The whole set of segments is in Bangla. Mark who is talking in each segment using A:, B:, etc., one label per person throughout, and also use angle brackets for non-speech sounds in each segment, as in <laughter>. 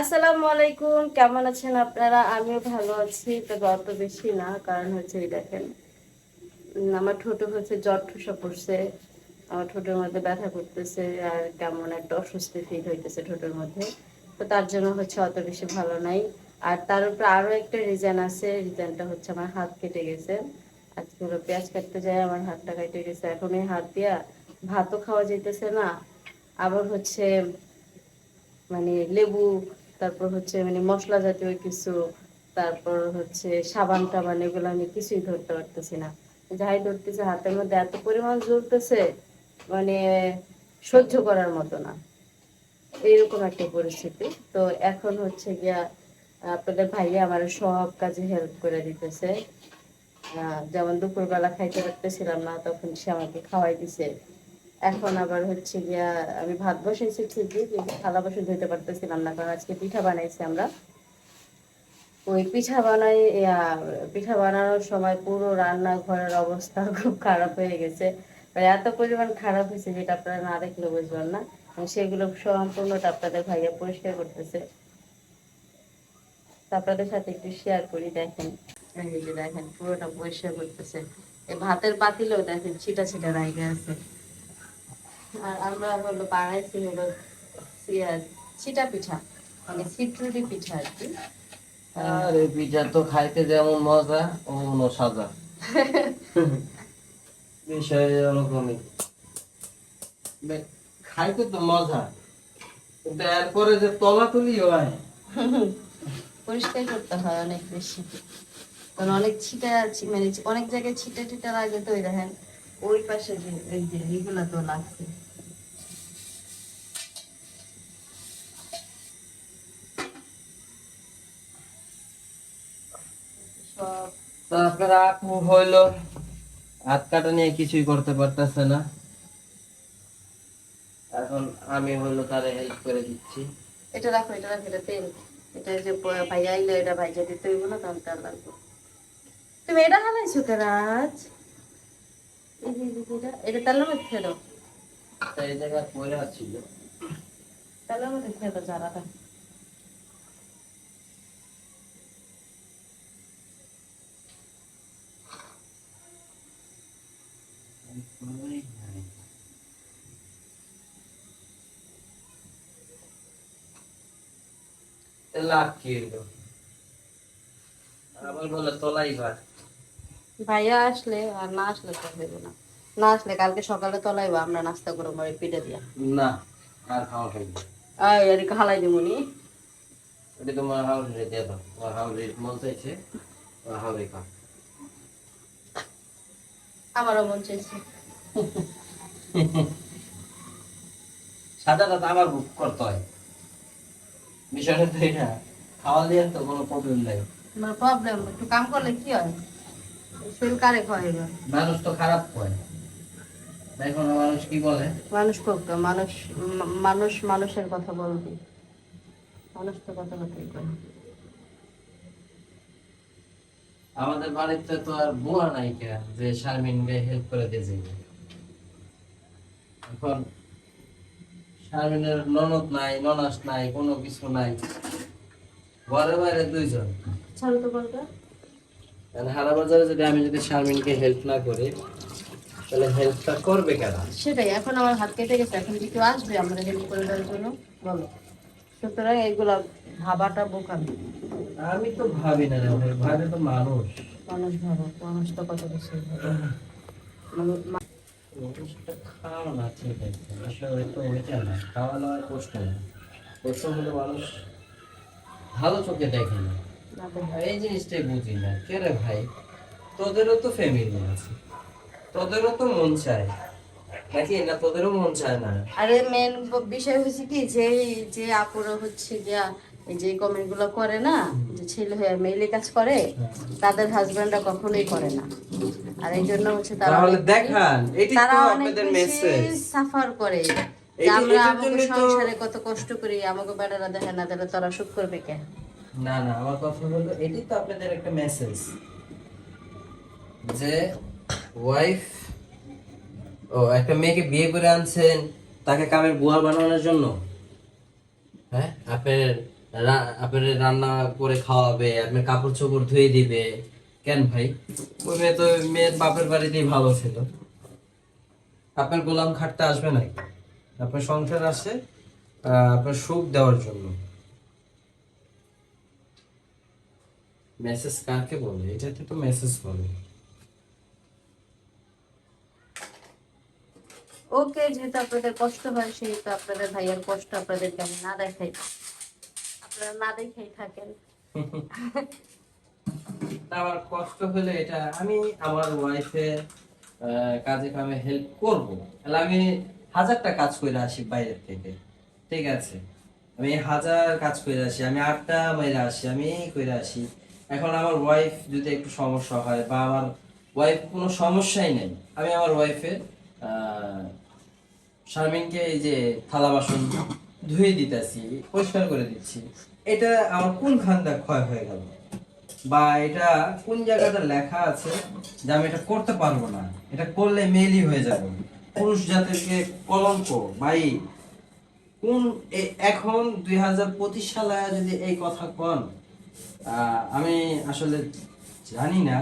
A: আসসালামু আলাইকুম, কেমন আছেন আপনারা? আমিও ভালো আছি তবে অত বেশি না, কারণ হচ্ছে দেখেন আমার ঠোঁটে হচ্ছে জ্বর ঠুসা পড়ছে, আমার ঠোঁটের মধ্যে ব্যথা করতেছে, আর কেমন একটা অস্বস্তি ফিল হইতেছে ঠোঁটের মধ্যে। তো তার জন্য হচ্ছে অত বেশি ভালো নাই। আর তার উপরে আরও একটা রিজন আছে রিজনটা হচ্ছে আমার হাত কেটে গেছে। আজকে হলো পেঁয়াজ কাটতে যায় আমার হাতটা কেটে গেছে। এখন এই হাত দিয়া ভাতও খাওয়া যাইতেছে না। আবার হচ্ছে মানে লেবু তারপর হচ্ছে মানে মশলা জাতীয় কিছু, তারপর হচ্ছে সাবান টাবান, এগুলো আমি কিছুই ধরতে পারতেছি না। যাই ধরতেছে, হাতের মধ্যে এত পরিমাণ জ্বলতেছে মানে সহ্য করার মতো না। এইরকম একটা পরিস্থিতি। তো এখন হচ্ছে গিয়া, আপনাদের ভাইয়া আমার সব কাজে হেল্প করে দিতেছে। যেমন দুপুরবেলা খাইতে পারতেছিলাম না, তখন সে আমাকে খাওয়াই দিছে। এখন আবার হচ্ছে গিয়া আমি ভাত বসাইছি ঠিকই, কিন্তু থালা বাসন ধুইতে পারতেছিলাম না, কারণ আজকে পিঠা বানাইছি আমরা। ওই পিঠা বানাই পিঠা বানানোর সময় পুরো রান্নাঘরের অবস্থা <laughs> খুব খারাপ হয়ে গেছে। মানে এত পরিমাণ খারাপ হয়েছে যেটা আপনারা না দেখলে বুঝবেন না। সেগুলো সম্পূর্ণটা আপনাদের ভাইয়া পরিষ্কার করতেছে। আপনাদের সাথে একটু শেয়ার করি, দেখেন। দেখেন, পুরোটা পরিষ্কার করতেছে। এই ভাতের পাতিলেও দেখেন ছিটা ছিটা রাইগে আছে। আর আমরা হলো বানাইছি হলো চিটা পিঠা মানে সিটরুটি পিঠা আর কি।
B: আর এই পিঠা তো খাইতে যেমন মজা অমন সাজা। <laughs> বিষয় এরকমই। খাইতে তো মজা কিন্তু এরপরে যে তলা তুলি হয়
A: পরিষ্কার করতে হয় অনেক বেশি। কারণ অনেক ছিটা মানে অনেক জায়গায় ছিটা ছিটা লাগে তো ওই দেখেন ওই পাশে যে এই যে এগুলা তো লাগছে।
B: তারপরে আপু হইল হাত কাটা নিয়ে কিছুই করতে পারতেছে না। এখন আমি হইল তারে হেল্প করে দিচ্ছি।
A: এটা রাখো এটা রাখো এটা তেল। এটা যে ভাইয়া আইলে এটা ভাইজা দিতে হইব না তখন তেল লাগবে। তুমি এটা হালাইছো কে রাজ এই যে এই যে এটা তেলের মধ্যে দাও
B: এই জায়গায় পড়ে ছিল
A: তেলের মধ্যে খেয়ে দাও
B: লাভ কি হইল আবার বলে তলাই ভাত।
A: ভাইয়া আসলে আর না আসলে তো হইব না। না আসলে কালকে সকালে তলাইবো আমরা নাস্তা করব আমার পিঠে দিয়া।
B: না আর খাওয়া খাইবে
A: আয় আর হালাই দিমুনি
B: ওটা তোমার হাউরি দাও তোমার হাউরি মন চাইছে তোমার হাউরি খাও
A: আমারও মন চাইছে।
B: তো আবার বুক করতে হয়। বিষয়টা তো এটা খাওয়া দিয়ে তো কোনো প্রবলেম নাই।
A: আমার প্রবলেম একটু কাম করলে কি হয়? শরীর কারে খাওয়াইবে
B: মানুষ তো খারাপ হয়। দেখো মানুষ কি বলে?
A: মানুষ করতো মানুষ মানুষ মানুষের কথা বলবে। মানুষ তো কথা কথাই করে
B: আমাদের বাড়িতে তো আর বুয়া নাই কে যে শারমিনকে হেল্প করে দিয়ে যাবে এখন শারমিনের ননদ নাই ননাস নাই কোনো কিছু নাই। ঘরে বাইরে দুইজন। যদি আমি যদি শারমিনকে হেল্প না করি তাহলে হেল্পটা করবে কেনা?
A: সেটাই এখন আমার হাত কেটে গেছে এখন কি কেউ আসবে আমরা হেল্প করে দেওয়ার জন্য? বলো। সুতরাং এইগুলা ভাবাটা বোকামি
B: আমি তো ভাবি না রে ভাই ভাবে তো মানুষ।
A: মানুষ ভাবো মানুষ তো কত কিছু। মানু-
B: মানুষটা খাওয়া না ঠিক আছে। আসলে ওই তো ওইটা না খাওয়া নেওয়ার কষ্ট না। কষ্ট হলে মানুষ ভালো চোখে দেখে না। এই জিনিসটাই বুঝি না। কে রে ভাই? তোদেরও তো ফ্যামিলি আছে। তোদেরও তো মন চায়। নাকি না তোদেরও মন চায় না?
A: আরে মেন বিষয় হচ্ছে কি যে যে আপুরা হচ্ছে গিয়া যে কমেন্টগুলো করে না যে ছেলে হয়ে মেইলি কাজ করে তাদের হাজবেন্ডরা কখনোই করে না। আর এই জন্য হচ্ছে তারা
B: তাহলে দেখান
A: তারা অনেক
B: আপনাদের
A: বেশি
B: মেসেজ
A: সাফার করে। আমরা আমাকে সংসারে কত কষ্ট করি আমাকে বেটারা দেখে না তাহলে তারা সুখ করবে কে?
B: না না আমার কথা হলো এটি তো আপনাদের একটা মেসেজ যে ওয়াইফ ও একটা মেয়েকে বিয়ে করে আনছেন তাকে কামের বুয়া বানানোর জন্য? হ্যাঁ? আপনার আপনার রান্না করে খাওয়াবে আপনার কাপড় চোপড় ধুয়ে দিবে। কেন ভাই? ওই মেয়ে তো মেয়ের বাপের বাড়িতেই ভালো ছিল। আপনার গোলাম খাটতে আসবে নাকি? আপনার সংসার আসে আহ, আপনার সুখ দেওয়ার জন্য। মেসেজ কাকে বলে? এটাতে তো মেসেজ বলে।
C: ওকে যেহেতু আপনাদের কষ্ট হয়, সেহেতু আপনাদের ভাইয়ার কষ্ট আপনাদেরকে আমি না দেখাই আপনারা না দেখাই থাকেন।
B: আমার কষ্ট হলে এটা আমি আমার ওয়াইফে কাজে কামে হেল্প করব। তাহলে আমি হাজারটা কাজ করে আসি বাইরের থেকে। ঠিক আছে? আমি হাজার কাজ করে আসি, আমি আটটা মাইরে আসি, আমি করে আসি। এখন আমার ওয়াইফ যদি একটু সমস্যা হয় বা আমার ওয়াইফ কোনো সমস্যাই নেই, আমি আমার ওয়াইফে শারমিনকে এই যে থালা বাসন ধুয়ে দিতেছি, পরিষ্কার করে দিচ্ছি, এটা আমার কোন খান্দা ক্ষয় হয়ে গেল? বা এটা কোন জায়গাটা লেখা আছে যে আমি এটা করতে পারব না? এটা করলে মেলই হয়ে যাব। পুরুষ জাতিকে কলঙ্ক। ভাই, কোন এখন দুই হাজার পঁচিশ সালে যদি এই কথা কন আমি আসলে জানি না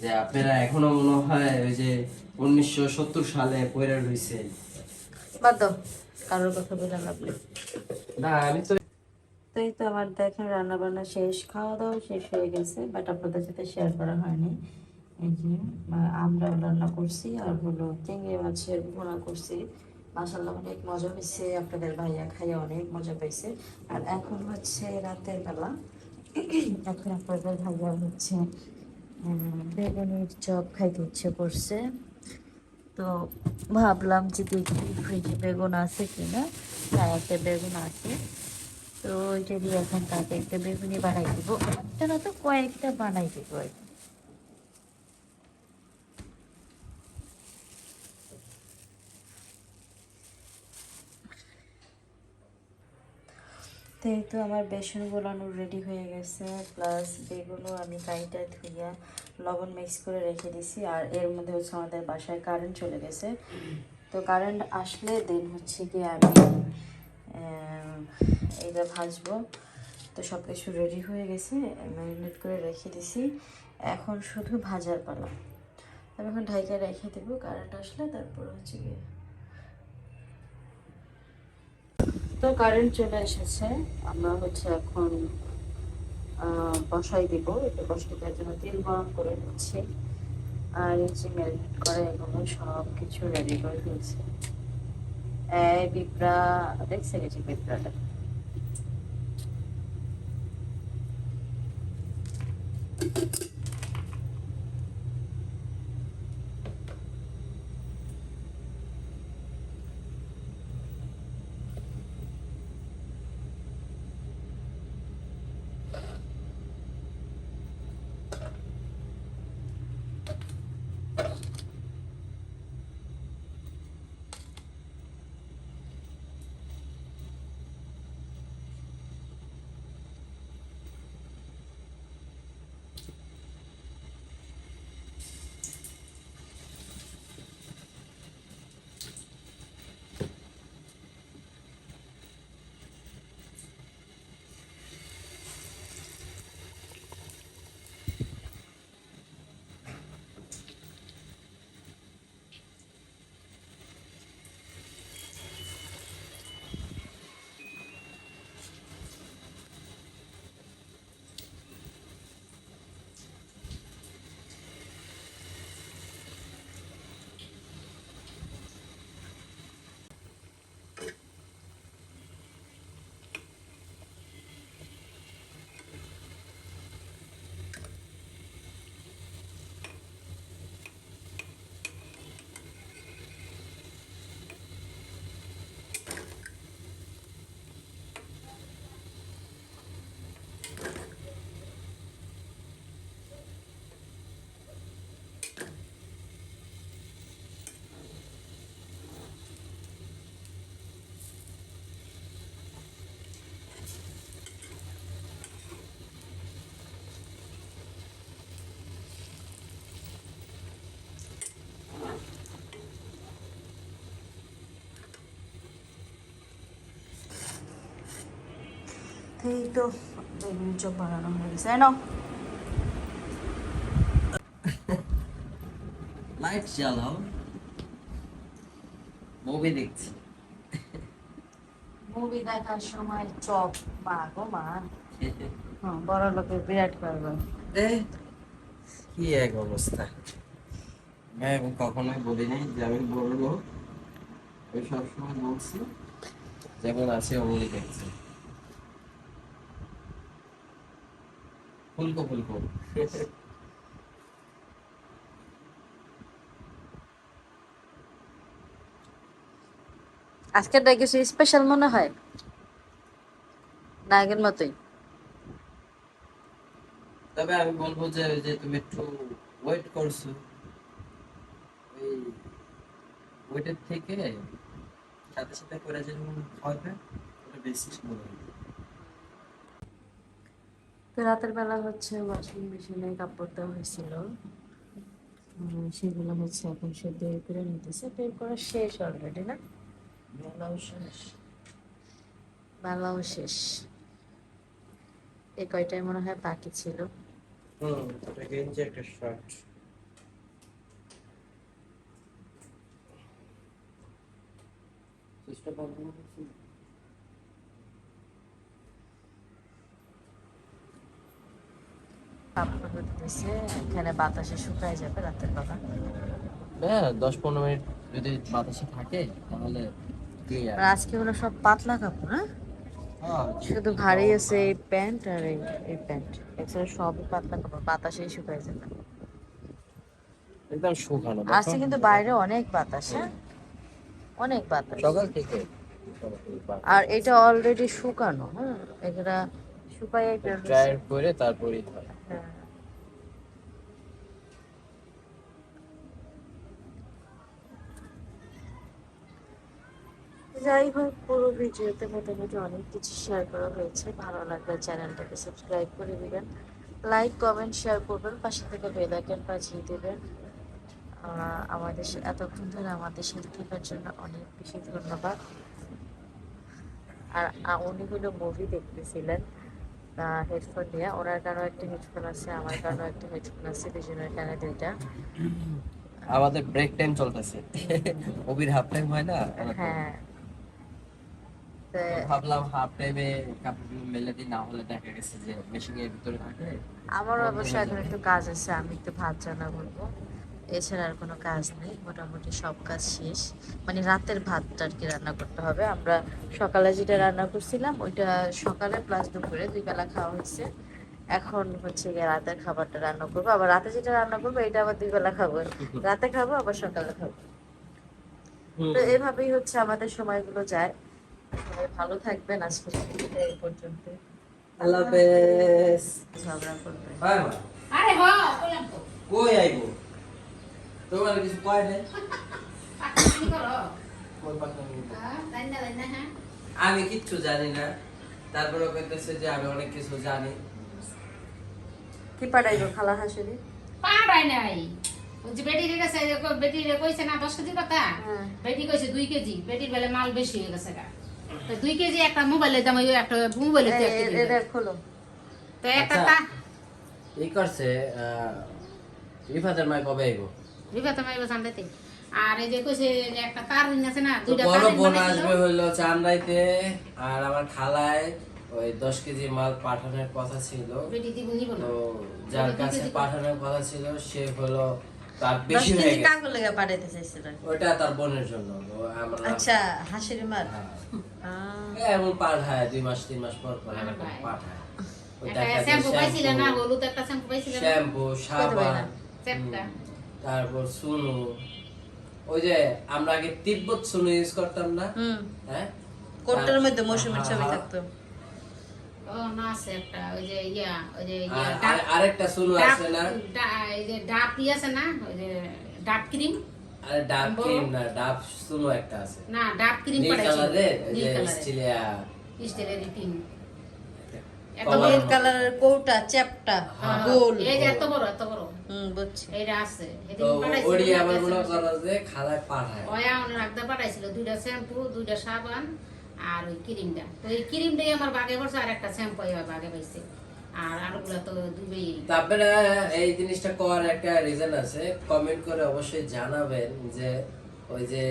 B: যে আপনারা এখনও মনে হয় ওই যে উনিশশো সত্তর সালে পয়রা রয়েছে
C: বাদ দাও কারোর কথা বলে লাভ নেই।
B: না আমি তো
C: তো এই তো আমার দেখেন রান্না বান্না শেষ খাওয়া দাওয়া শেষ হয়ে গেছে বাট আপনাদের সাথে শেয়ার করা হয়নি। এই যে আমরা রান্না করছি আর হলো চিংড়ি মাছের ভুনা করছি। মাসাল্লাহ অনেক মজা হয়েছে। আপনাদের ভাইয়া খাইয়ে অনেক মজা পাইছে। আর এখন হচ্ছে রাতের বেলা। এখন আপনাদের ভাইয়া হচ্ছে বেগুনের চপ খাইতে ইচ্ছে করছে। তো ভাবলাম যে দেখি ফ্রিজে বেগুন আছে কিনা না একটা বেগুন আছে তো ওইটা দিয়ে এখন তাকে একটা বেগুনি বানাই দেবো একটা না তো কয়েকটা বানাই দেবো আর কি। তো আমার বেসন গোলানো রেডি হয়ে গেছে প্লাস বেগুনও আমি কাইটা ধুইয়া লবণ মিক্স করে রেখে দিছি, আর এর মধ্যে হচ্ছে আমাদের বাসায় কারেন্ট চলে গেছে। তো কারেন্ট আসলে দেন হচ্ছে কি আমি এটা ভাজবো। তো সব কিছু রেডি হয়ে গেছে ম্যারিনেট করে রেখে দিছি। এখন শুধু ভাজার পালা। আমি এখন ঢাইকা রেখে দেবো কারেন্ট আসলে, তারপর হচ্ছে গিয়ে তো কারেন্ট চলে এসেছে। আমরা হচ্ছে এখন বসাই দিব। এটা বসাই দেওয়ার জন্য তেল গরম করে নিচ্ছি। আর এই যে ম্যারিনেট করা এগুলো সব কিছু রেডি করে দিয়েছি এই বিপ্রা দেখছে গেছি পিঁপড়াটা? এই তো বেগুন চপ বানানো হয়ে গেছে নাও
B: লাইট জ্বালাও মুভি দেখছি
C: মুভি দেখার সময় চপ মা গো মা বড় লোকের বিরাট করবে
B: কি এক অবস্থা আমি কখনোই বলিনি যে আমি বলব আমি সবসময় বলছি যেমন আছে অমনি দেখছি ফুলকো ফুলকো।
C: আজকেরটা কিছু স্পেশাল মনে হয়? না আগের মতোই।
B: তবে আমি বলব যে ওই যে তুমি একটু ওয়েট করছ। ওই ওয়েটের থেকে সাথে সাথে করে যেরকম হবে ওটা বেশি মনে হয়
C: তো রাতের বেলা হচ্ছে ওয়াশিং মেশিনে কাপড় দেওয়া হয়েছিল। সেগুলো হচ্ছে এখন সে বের করে নিতেছে। বের করা শেষ অলরেডি না? বেলাও শেষ। বেলাও শেষ। এই কয়টাই মনে হয় বাকি ছিল?
B: হুম ওটা গেঞ্জি একটা শার্ট চেষ্টা করব না কিছু?
C: এখানে বাতাসে শুকায় যাবে রাতের বেলা।
B: হ্যাঁ দশ পনেরো মিনিট যদি বাতাসে থাকে তাহলে
C: আর আজকে হলো সব পাতলা কাপড় হ্যাঁ? শুধু ভারী আছে এই প্যান্ট আর এই এই প্যান্ট। এছাড়া সবই পাতলা কাপড় বাতাসেই শুকায় যাবে।
B: একদম শুকানো
C: আজকে কিন্তু বাইরে অনেক বাতাস হ্যাঁ? অনেক বাতাস।
B: সকাল থেকে
C: আর এটা অলরেডি শুকানো হ্যাঁ? এটা শুকায়
B: ড্রায়ার করে তারপরেই হয়
C: যাই হোক পুরো ভিডিওতে মোটামুটি অনেক কিছু শেয়ার করা হয়েছে। ভালো লাগলে চ্যানেলটাকে সাবস্ক্রাইব করে দিবেন। লাইক কমেন্ট শেয়ার করবেন। পাশে থেকে বেল আইকন বাজিয়ে দেবেন। আমাদের এতক্ষণ ধরে আমাদের সাথে থাকার জন্য অনেক বেশি ধন্যবাদ। আর আ- উনি হলো মুভি দেখতেছিলেন হেডফোন নিয়ে। ওনার কারণে একটা হেডফোন আছে আমার কারণে একটা হেডফোন আছে দুজনের কানে দুইটা।
B: আমাদের ব্রেক টাইম চলতেছে। মুভির হাফ টাইম হয় না?
C: হ্যাঁ।
B: ভাবলাম হাফ টাইমে কাপড়গুলো মেলে দিই না হলে দেখা গেছে যে মেশিং এর ভিতরে থাকে।
C: আমার অবশ্য এখন একটু কাজ আছে আমি একটু ভাত রান্না করব। এছাড়া আর কোনো কাজ নেই মোটামুটি সব কাজ শেষ। মানে রাতের ভাতটা আর কি রান্না করতে হবে। আমরা সকালে যেটা রান্না করছিলাম ওইটা সকালে প্লাস দুপুরে দুই বেলা খাওয়া হয়েছে। এখন হচ্ছে গিয়ে রাতের খাবারটা রান্না করব। আবার রাতে যেটা রান্না করব এটা আবার দুই বেলা খাব। রাতে খাব আবার সকালে খাব। তো এভাবেই হচ্ছে আমাদের সময়গুলো যায়। ভালো থাকবেন ভিডিওটা এই পর্যন্ত।
B: আল্লাহ হাফেজ।
C: ঝগড়া করবেন।
D: আরে হ
B: কই আইবো? তোমার কিছু কয় নাই?
D: পাকনামি করো
B: কই পাঠাবো?
D: হ্যাঁ জানি না জানি না হ্যাঁ।
B: আমি কিচ্ছু জানি না। তারপরে কইতেছে যে আমি অনেক কিছু জানি।
C: কি পাঠাইবো খালা হাসুরি
D: পাড়াই নাই। ওই বেটির কাছে বেটির কইছে না দশ কেজি কথা
C: হ্যাঁ।
D: বেটি কইছে দুই কেজি। বেটির বেলে মাল বেশি হয়ে গেছে গা। দুই কেজি একটা মোবাইলের দাম ওই একটা মোবাইলের তো একটা দিবে।
C: এটা খোলো।
D: তো একটা
B: আচ্ছা।
D: তা।
B: এই করছে রিফাতের মাই কবে আইবো?
D: তোমার এবার আর এই যে কইছে যে একটা তার আছে না দুইটা
B: বড়
D: তার
B: বোন আসবে হইল চান্দাইতে আর আমার খালায় ওই দশ কেজি মাল পাঠানোর কথা ছিল। তো যার কাছে পাঠানোর কথা ছিল সে হলো তার বেশি হয়ে গেছে।
C: লেগে পাঠাইতে
B: ওইটা তার বোনের জন্য আমরা
C: আচ্ছা হাসির মার।
B: হ্যাঁ। এমন পাঠায় দুই মাস তিন মাস পর পর এরকম
D: পাঠায়। শ্যাম্পু
B: সাবান তারপর সুনু। ওই যে আমরা আগে তিব্বত সুনু ইউজ করতাম না? হ্যাঁ?
C: কোটটার মধ্যে মৌসুমের ছবি। থাকতো।
D: ও না আছে একটা ওই যে ওই যে
B: আর-
D: ডাব
B: আর- আরেকটা সুনু আছে না?
D: ডাব ই আছে না? ওই যে ডাব ক্রিম।
B: আরে ডাব ক্রিম না ডাব সুনু একটা আছে।
D: না ডাব ক্রিম
B: নীল কালারের
D: নীল
B: যে স্টিলিয়া
D: স্টিলের টিন এত বড়।
C: নীল কালারের কৌটা চ্যাপটা
B: হ্যাঁ।
C: গোল।
D: এই যে এত বড় এত বড়।
C: হুম বুঝছি।
D: এইটা আছে।
B: তো
D: পাঠাইছিল
B: ওড়ি
D: দুইটা শ্যাম্পু।
B: যে খালায় পাঠায়।
D: ওয়া ওনার রাখতে পাঠাইছিল দুইটা শ্যাম্পু দুইটা সাবান আর ওই ক্রিমটা। তো এই ক্রিমটাই আমার বাগে পড়ছে আর একটা শ্যাম্পু বাগে পাইছে। আর আরগুলো তো দুবেই।
B: তা এই জিনিসটা করার একটা রিজন আছে। কমেন্ট করে অবশ্যই জানাবেন যে ওই যে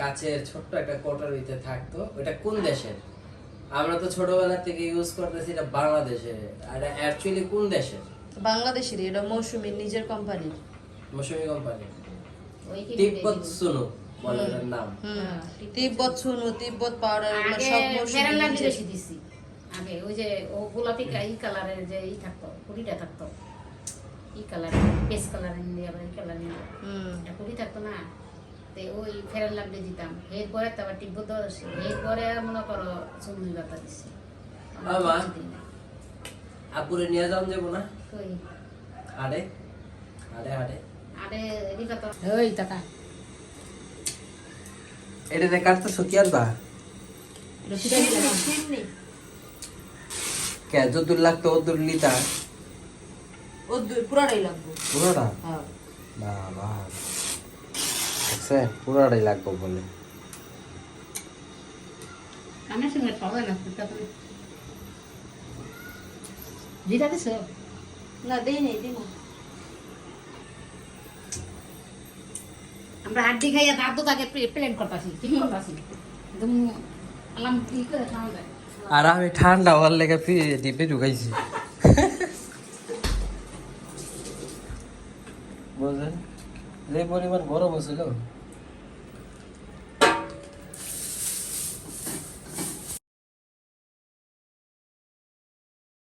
B: কাচের ছোট্ট একটা কোটার ভিতরে থাকতো। ওটা কোন দেশের? আমরা তো ছোটবেলা থেকে ইউজ করতেছি এটা বাংলাদেশে আর অ্যাকচুয়ালি কোন দেশের?
C: বাংলাদেশের এটা মৌসুমী নিজের কোম্পানির
B: মৌসুমী কোম্পানি তিব্বত সুনু বলে নাম।
D: হ্যাঁ,
C: তিব্বত সুনু। তিব্বত পাউডার সব মৌসুমী
D: দিছি। আগে ওই যে ও গোলাপি কা- ই কালারের যে ই থাকতো কুড়িটা থাকতো। ই কালার পেস কালারের দিয়ে আবার ই কালার নিয়ে কুড়ি থাকতো না? তো ওই ফেরান লাভলি দিতাম। এরপরে তো আবার তিব্বত এরপরে আর মনে করো চল্লিশ বাতা দিছি।
B: আপুরে নিয়ে যাব না?
D: কই?
B: হাটে হাটে হাটে
D: আরে এদিকে তো। ওই টাকা
B: এটা কাটতেছো কি আনবা? কে? যদুর লাগতো ওদুর লিতা
C: ও দুই পুরাটাই লাগবে।
B: পুরোটা?
C: হ্যাঁ।
B: বাবা। দেখছেন পুরোটাই লাগবে বলে।
D: আমার সঙ্গে খাওয়া না তারপরে যেটা দিছ?
C: না দেই নেই দিই না
D: আমরা হাড্ডি খাইয়া দাঁত তো তাকে প্লেন করতাছি ঠিক করতাছি। একদম আলাম কি করে খাওয়া যায়।
B: আর আমি ঠান্ডা হওয়ার লেগে ডিপে ঢুকাইছি। বুঝলেন? যে পরিমাণ গরম ছিল